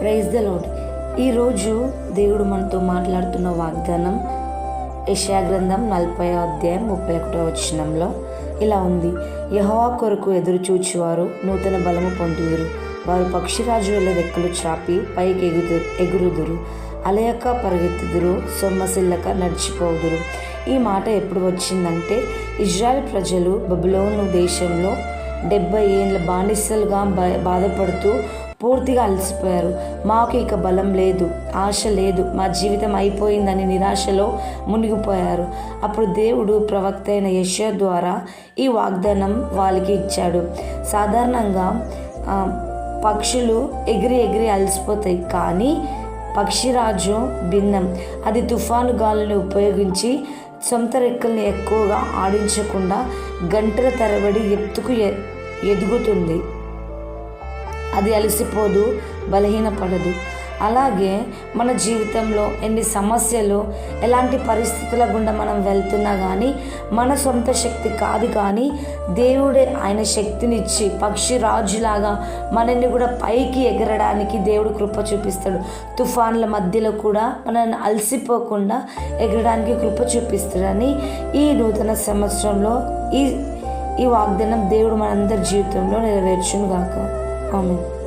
Praise the load ఈరోజు దేవుడు మనతో మాట్లాడుతున్న వాగ్దానం యశాగ్రంథం నలభై అధ్యాయం ముప్పై ఒకటో వచనంలో ఇలా ఉంది. యహోవా కొరకు ఎదురుచూచివారు నూతన బలము పొందుదురు. వారు పక్షిరాజు వెళ్ళే రెక్కలు చాపి పైకి ఎగుదు ఎగురుదురు. అలయక పరిగెత్తుదురు సొమ్మసిల్లక నడిచిపోదురు ఈ మాట ఎప్పుడు వచ్చిందంటే ఇజ్రాయెల్ ప్రజలు బబులోను దేశంలో డెబ్బై ఏళ్ళ బానిసలుగా బా- బాధపడుతూ పూర్తిగా అలసిపోయారు. మాకు ఇక బలం లేదు ఆశ లేదు. మా జీవితం అయిపోయిందని నిరాశలో మునిగిపోయారు. అప్పుడు దేవుడు ప్రవక్త అయిన యశ ద్వారా ఈ వాగ్దానం వాళ్ళకి ఇచ్చాడు. సాధారణంగా పక్షులు ఎగిరి ఎగిరి అలసిపోతాయి కానీ పక్షిరాజు భిన్నం. అది తుఫాను గాలిని ఉపయోగించి సొంత రెక్కల్ని ఎక్కువగా ఆడించకుండా గంటల తరబడి ఎత్తుకు ఎ- ఎదుగుతుంది. అది అలసిపోదు బలహీనపడదు. అలాగే మన జీవితంలో ఎన్ని సమస్యలు ఎలాంటి పరిస్థితుల గుండా మనం వెళ్తున్నా కానీ మన సొంత శక్తి కాదు కానీ దేవుడే ఆయన శక్తినిచ్చి పక్షి రాజులాగా మనల్ని కూడా పైకి ఎగరడానికి దేవుడు కృప చూపిస్తాడు. తుఫాన్ల మధ్యలో కూడా మనల్ని అలసిపోకుండా ఎగరడానికి కృప చూపిస్తాడని ఈ నూతన సంవత్సరంలో ఈ ఈ వాగ్దానం దేవుడు మనందరి జీవితంలో నెరవేర్చును గాక কমেন্ট।